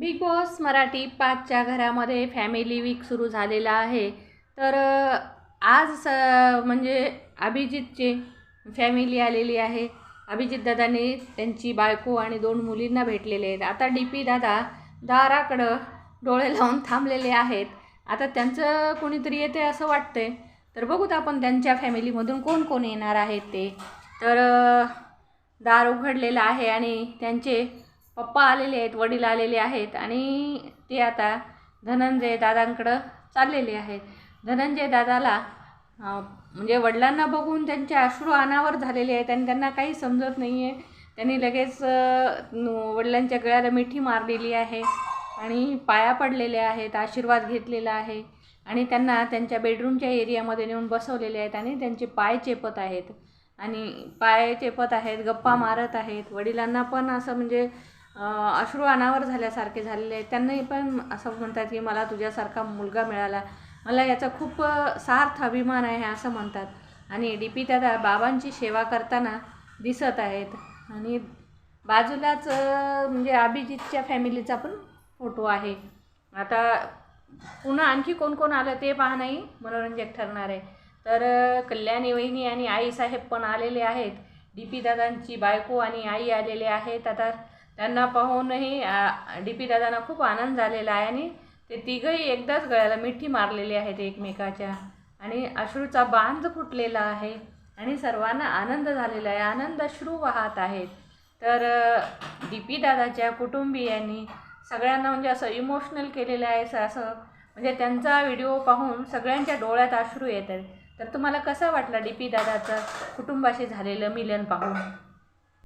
Big boss Marathi पाचच्या घरामध्ये family weak सुरू झालेला आहे. तर आज स म्हणजे अभिजितचे फॅमिली आलेली आहे. अभिजित दादांनी त्यांची बायको आणि दोन मुलींना भेटलेले आहेत. आता डी पी दादा दाराकडं डोळे लावून थांबलेले आहेत. आता त्यांचं कोणीतरी येते असं वाटतंय. तर बघूत आपण त्यांच्या फॅमिलीमधून कोण कोण येणार आहेत ते. तर दार उघडलेलं आहे आणि त्यांचे पप्पा आलेले आहेत वडील आलेले आहेत आणि ते आता धनंजय दादांकडं चाललेले आहेत. धनंजय दादाला म्हणजे वडिलांना बघून त्यांचे अश्रू अनावर झालेले आहेत आणि त्यांना काही समजत नाही आहे त्यांनी लगेच वडिलांच्या गळ्याला मिठी मारलेली आहे आणि पाया पडलेले आहेत आशीर्वाद घेतलेला आहे आणि त्यांना त्यांच्या बेडरूमच्या एरियामध्ये नेऊन बसवलेले आहेत आणि त्यांचे पाय चेपत आहेत. आणि पाय चेपत आहेत गप्पा मारत आहेत. वडिलांना पण असं म्हणजे अश्रू अनावर झाल्यासारखे झालेले आहेत. त्यांनाही पण असं म्हणतात की मला तुझ्यासारखा मुलगा मिळाला. मला याचा खूप सार्थ अभिमान आहे असं म्हणतात. आणि डी पी दादा बाबांची सेवा करताना दिसत आहेत. आणि बाजूलाच म्हणजे अभिजितच्या फॅमिलीचा पण फोटो आहे. आता पुन्हा आणखी कोण कोण आलं ते पाहणंही मनोरंजक ठरणार आहे. तर कल्याणी वहिनी आणि आईसाहेब पण आलेले आहेत. डी पी दादांची बायको आणि आई आलेले आहेत. आता त्यांना पाहूनही डी पी दादांना खूप आनंद झालेला आहे आणि ते तिघंही एकदाच गळ्याला मिठी मारलेली आहेत एकमेकाच्या. आणि अश्रूचा बांध फुटलेला आहे आणि सर्वांना आनंद झालेला आहे. आनंद अश्रू वाहत आहेत. तर डी पी दादाच्या कुटुंबियांनी सगळ्यांना म्हणजे असं इमोशनल केलेलं आहे असं असं म्हणजे त्यांचा व्हिडिओ पाहून सगळ्यांच्या डोळ्यात अश्रू येत आहेत तर तुम्हाला कसा वाटला डी पी दादाचं कुटुंबाशी झालेलं मिलन पाहून?